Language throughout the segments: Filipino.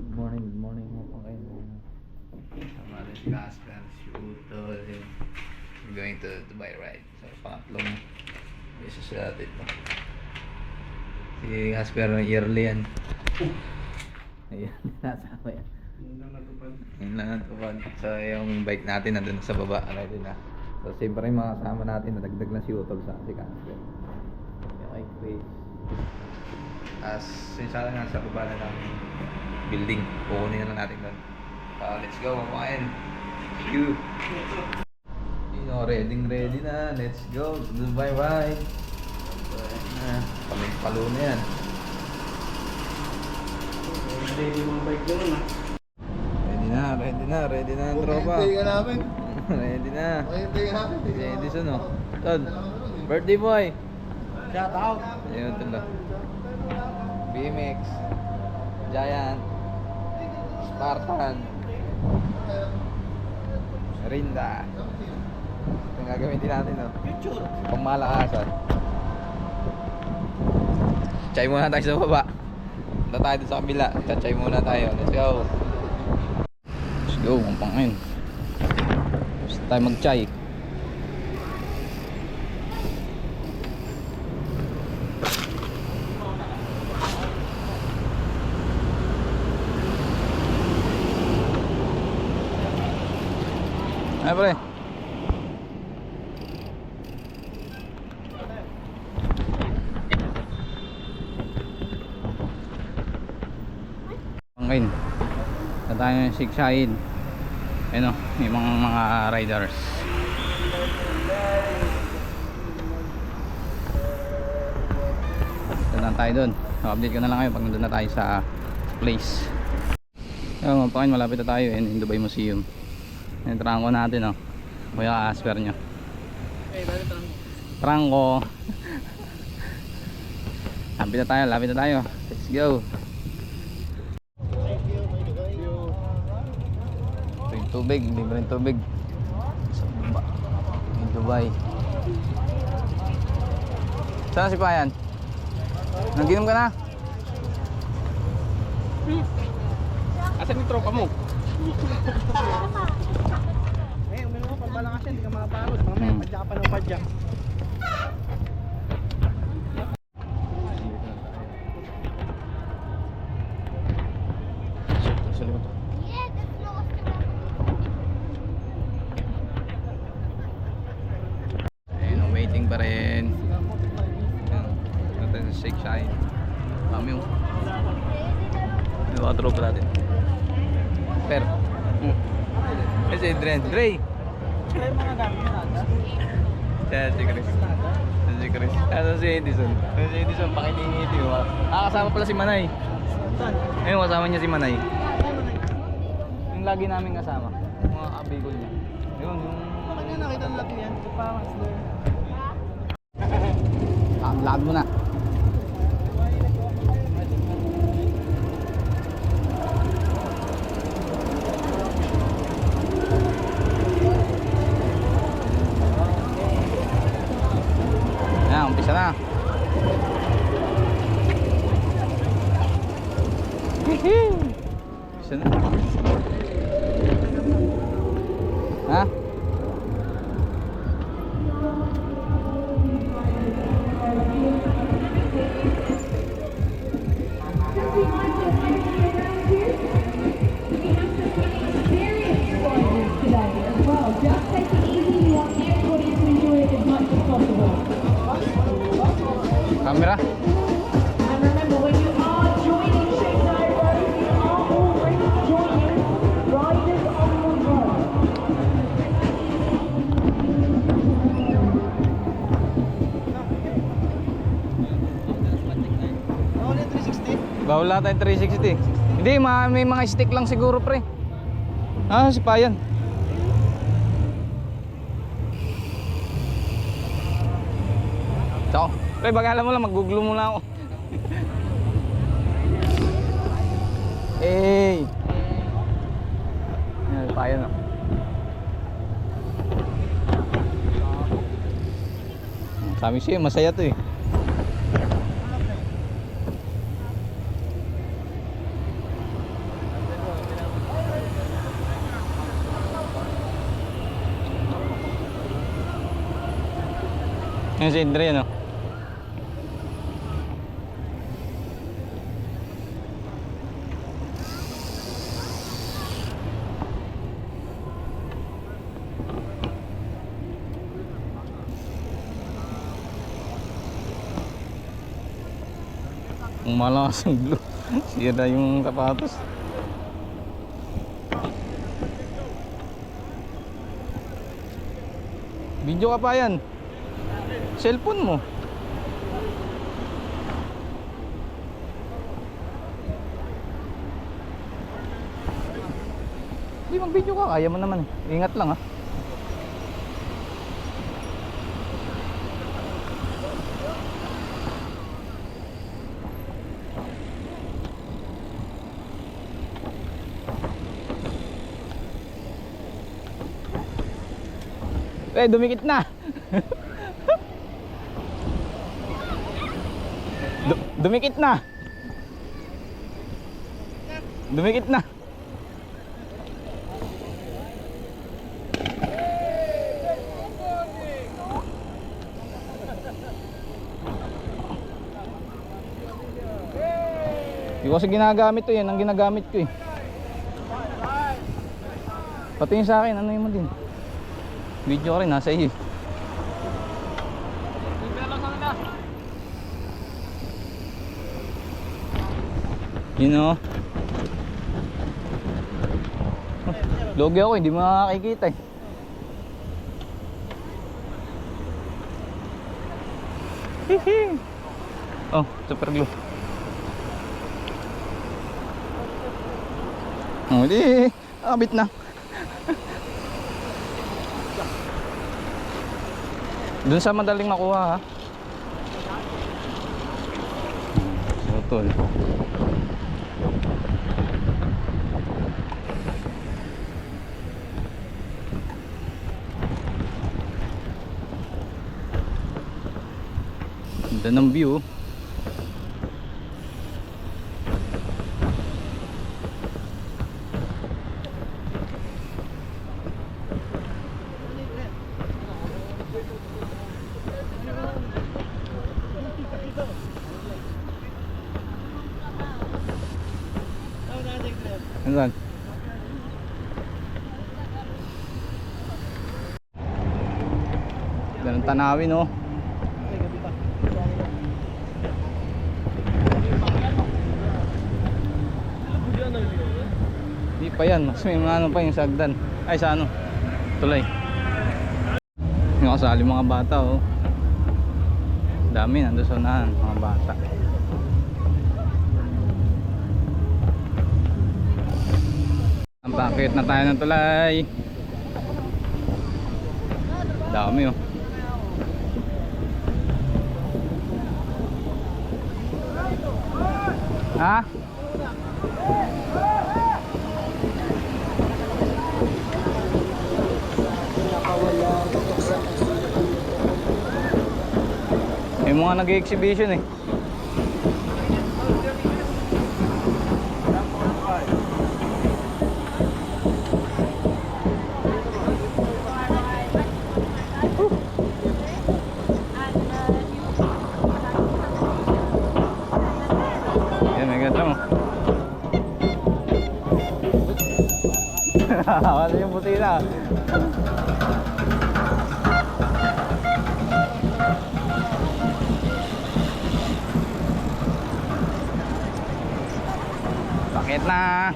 Good morning, good morning mo pa kayo. Sama rin si Casper, si Utol. yun. We're going to Dubai ride. So, pangatlong beses natin to. Si Casper, yearly yan. Ayan, nasama yan. Yun lang ang tupad. So, yung bike natin nandun sa baba. Ready na. So, siyempre yung mga kasama natin, nadagdag na si Utol sa si Casper. Okay, Chris. As sinsala nga sa baba na ng building. Kukunin na lang natin doon. Ah, let's go, kumain. You. You know, ready ready na. Let's go. Ayan na. Palo na yan. Ready mga bike doon ah. Ready na, ready na, ready na ang tropa. Okay, ka namin. ready na. Okay, ka namin. Si Edison, oh. Tod, birthday boy. Shout out. Ayun, tala. BMX. Giant. Spartan. Rinda. Ito yung gagamitin natin, no? Future. Pangmalakasan. Chay muna tayo sa baba. Punta tayo sa kabila. Chay muna tayo. Let's go. Let's go, ang pangin. Gusto tayo mag-chay. Ay, pre. Pangin. Na tayo ng siksahin. Ayun o, may mga mga riders. Doon tayo doon. update ko na lang kayo pag nandun na tayo sa place. Ayun mga malapit na tayo. Yung Dubai Museum. Yung trangko natin o. Kuya Asper nyo. Eh, bakit lang? Trangko. Lapit na tayo, lapit na tayo. Let's go. Tubig, libre yung tubig. Sa baba. Yung Dubai. Saan si Payan? Naginom ka na? Asan yung tropa mo? Eh, uminom mo, pagbalangas yan, hindi ka makapagod. Mamaya, padya ka pa ng padya. Sa likod. Ayun, oh, waiting pa rin. Ito sa shake shine. Kami yung yung mga tropa natin. Per. Hmm. Kasi Adrian. Dre. Yan si Chris. Yan si Chris. Ano si Edison? Ano si Edison? Pakilingiti mo. Ah, kasama pala si Manay. Saan? Ayun, kasama niya si Manay. Yung lagi namin kasama. Yung mga kabigol niya. Yun, yung... Bakit nga nakita natin yan? Ito pa, Master. Ah, lakad mo na. Umpisa na. 360. Bawal lahat tayong 360. Hindi, ma may mga stick lang siguro pre. Ah, si Payan. Tsaka, pre, bagala mo lang, mag-google muna ako. hey! Yan, si Payan oh. Sabi siya, masaya to eh. Yung si ano? Ang malakas ang glue. Sira yung sapatos. Video ka pa yan. Cellphone mo. Hindi mag-video ka, kaya mo naman. Ingat lang ah. Eh, dumikit na. dumikit na. Dumikit na. Ko kasi ginagamit to yan, ang ginagamit ko eh. Pati yung sa akin, ano yun mo din. Video ka rin, nasa iyo. eh. Yun o. Logi ako, hindi makakikita eh. Hihi. Oh, super glue. Oh, di. Abit na. Doon sa madaling makuha ha. Sutol. Ganda ng view. oh. Ano Ganda ng tanawin oh. Hindi pa yan, mas may ano pa yung sagdan. Ay sa ano? Tulay. Yung kasali mga bata oh. Dami nandun sa unahan, mga bata. Ang bakit na tayo ng tulay. Dami oh. Ha? May mga nag-exhibition eh. Wala yung busina. Bakit na?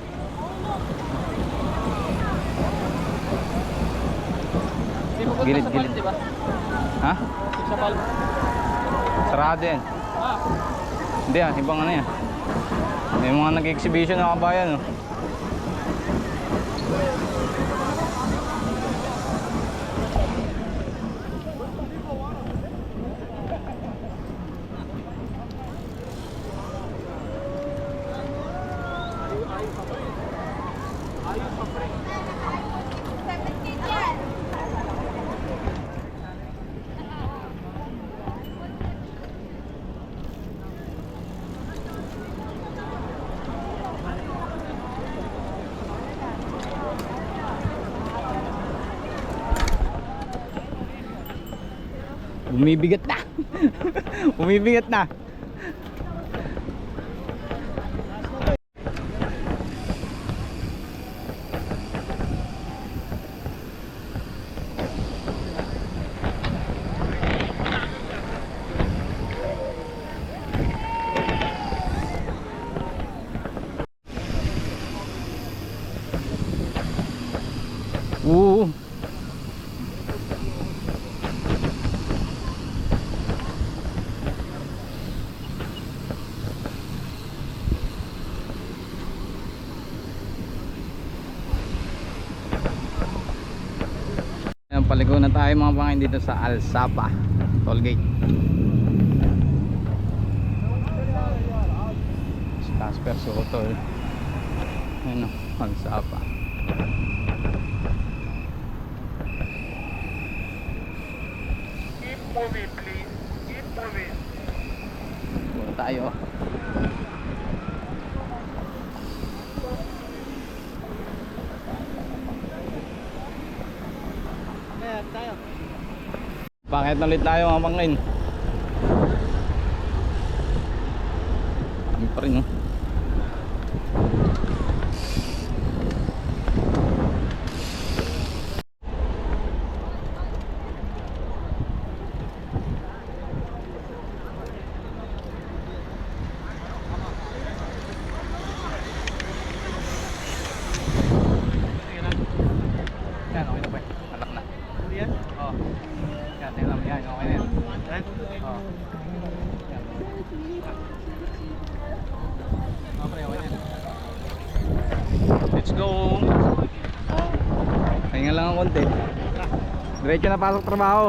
Gilid, gilid. Ha? Sa pal. Sarado yan. Ah, Hindi ah, ibang ano yan. May mga nag-exhibition na kabayan oh. Umibigat na. Umibigat na. Tayo mga pangin dito sa Alsapa toll gate si Casper Soto eh. Ayan o, Alsapa. Punta tayo Bakit ulit tayo mga pangin? Ano pa rin oh. Yan, okay na ba? Alak na. Hindi yan? Oo. Yan, tingnan mo yan. Okay na yan. Yan? Oo. Yan. Okay, okay na yan. Let's go! Pahinga lang ang konti. Diretso na pasok trabaho.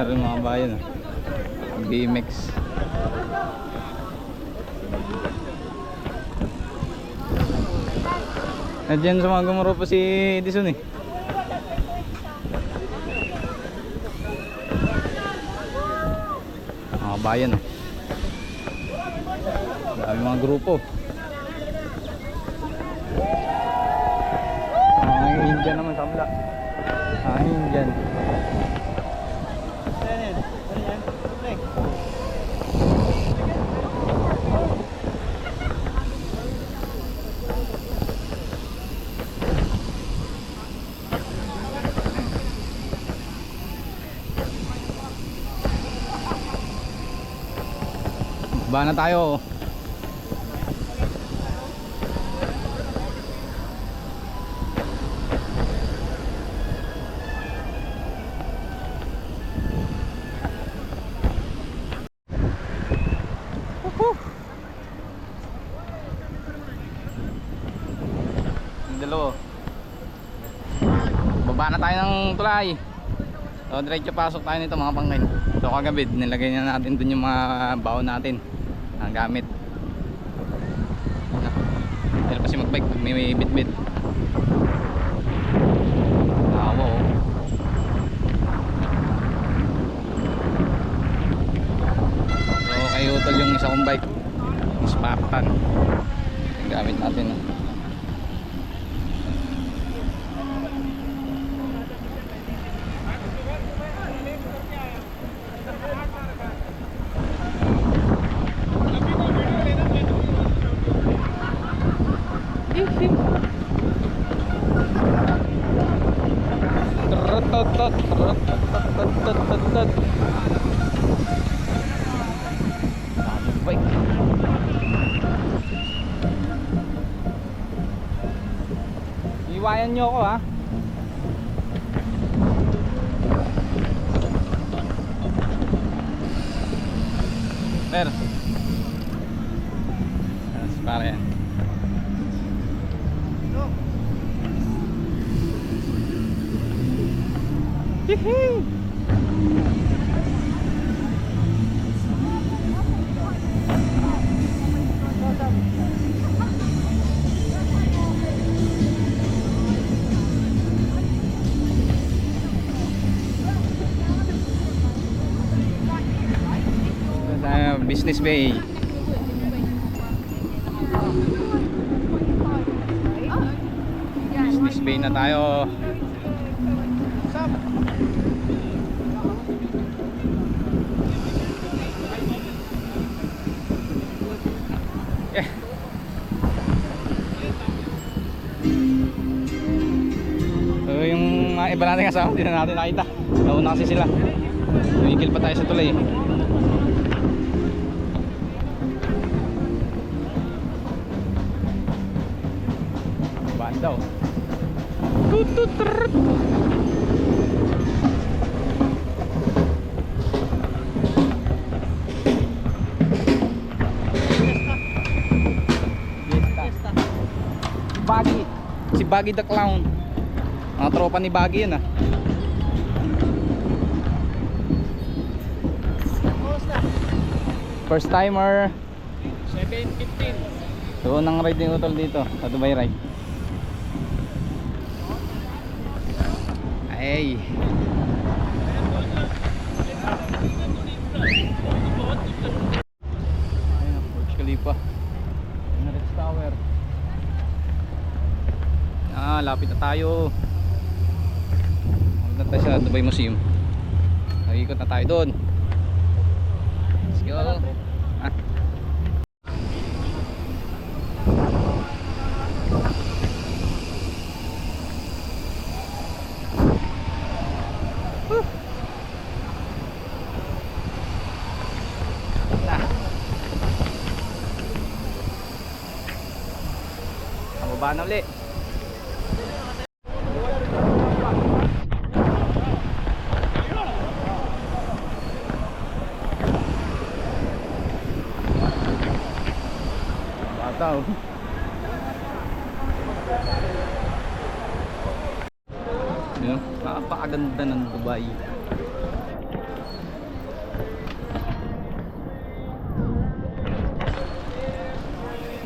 Rin mga bayan. BMX. Nandiyan sa mga gumuro pa si Edison eh. Bayan oh. Dami mga grupo. Mga Indian naman sa kabila. Mga Indian. Ba na tayo. Dalawa. Baba na tayo ng tulay. So diretso pasok tayo nito mga pangkin. So kagabi nilagay na natin dun yung mga baon natin. Ang gamit. Pero kasi magbike pag may, may bit-bit. Tawa oh. So kay utol yung isa kong bike. Yung Spartan. Yung gamit natin. oh. Iwayan nyo ako ha. Business Bay. Business Bay na tayo. Yeah. So yung mga iba natin kasama, hindi na natin nakita. Nauna kasi sila. Tumigil pa tayo sa tulay. Baan daw. Tut, tut, trrrt. Fiesta. Baggy. Si Baggy the Clown. Mga tropa ni Baggy yun ah. First timer. 7.15. So, nang ride ni Utol dito sa Dubai Ride. Ay. Ayun ang Burj Khalifa. Emirates Tower. Ah, lapit na tayo. Lapit na tayo sa Dubai Museum. Nag-ikot na tayo doon. Let's go. Ah. Whew. Ah. Pababa na ulit. Bata oh. Yun, napakaganda ng Dubai.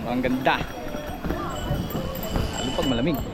Ang ganda. Lalo pag malamig.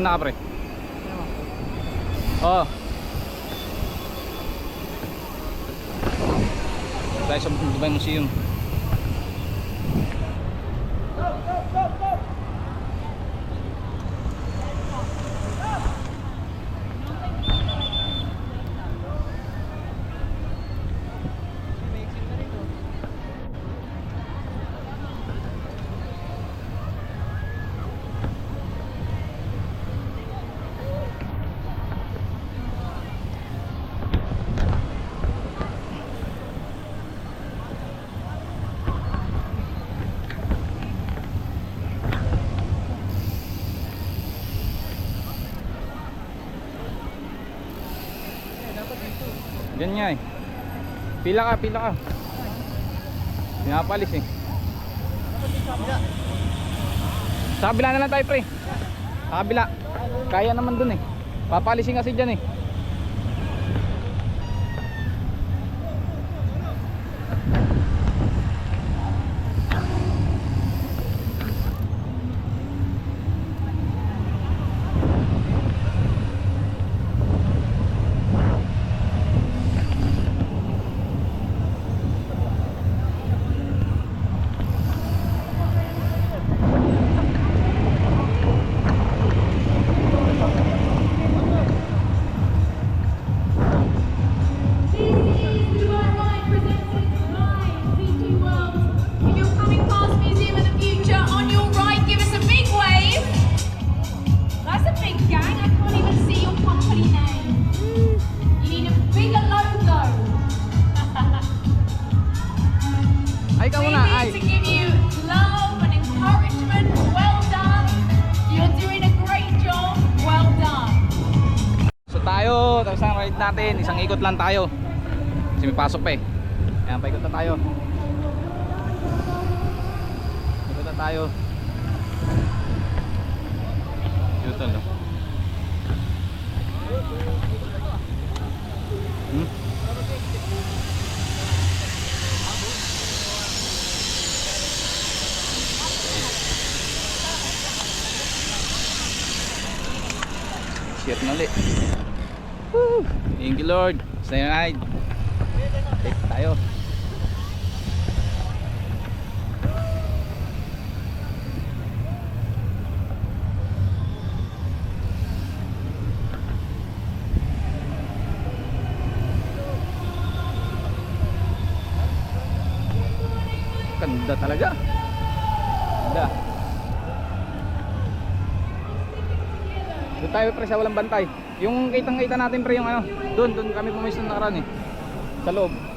Гонабри. Yan nga eh. Pila ka, pila ka. Pinapalis eh. Sa na lang tayo pre. Sa kabila. Kaya naman dun eh. Papalisin kasi dyan eh. Tapos ang ride natin. Isang ikot lang tayo. Kasi may pasok pa eh. Ayan, paikot na tayo. Ikot na tayo. Yutol, no? Hmm? Shit na ulit. Woo! Thank you Lord. Stay ride. Take tayo. Ganda talaga. Ganda. Doon tayo pre sa walang bantay. Yung kitang-kita natin pre yung ano, doon doon kami pumisto na nakaraan eh. Sa loob.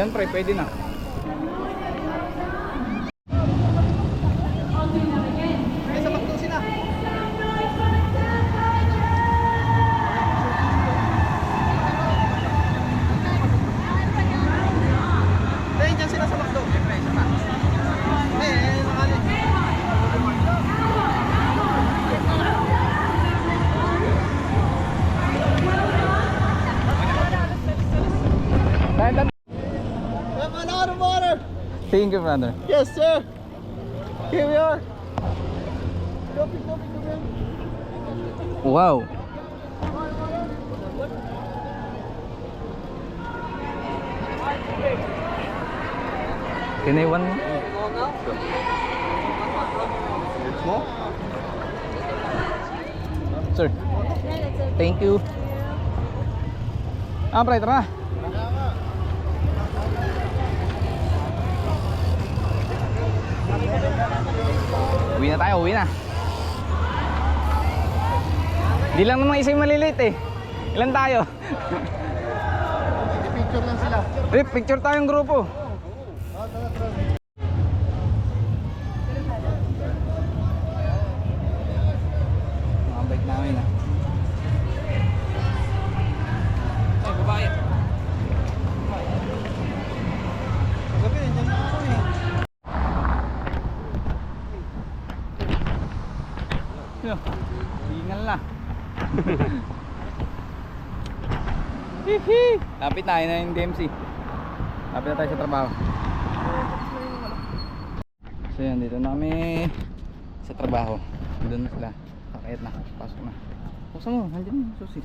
Diyan pre, pwede na. Thank you brother. Yes, sir. Here we are. Doping, doping, doping. Wow. Kinaiwan mo? Mo? Sir. Thank you. Ah, pre, tara. Uwi na tayo, uwi na. Di lang naman isa yung maliliit eh. Ilan tayo? Picture lang sila. Eh, picture tayong grupo. Hihi! Lapit na, na yung DMC. Lapit na tayo sa trabaho. So yan, dito na kami sa trabaho. Doon na sila. Kakayat na. Pasok na. Buksan mo, nandiyan yung susi.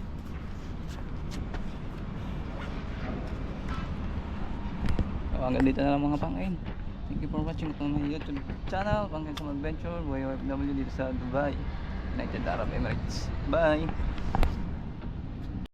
So, hanggang dito na lang mga pangain. Thank you for watching ito my YouTube channel. Pangkain sa Adventure, YOFW dito sa Dubai, United Arab Emirates. Bye!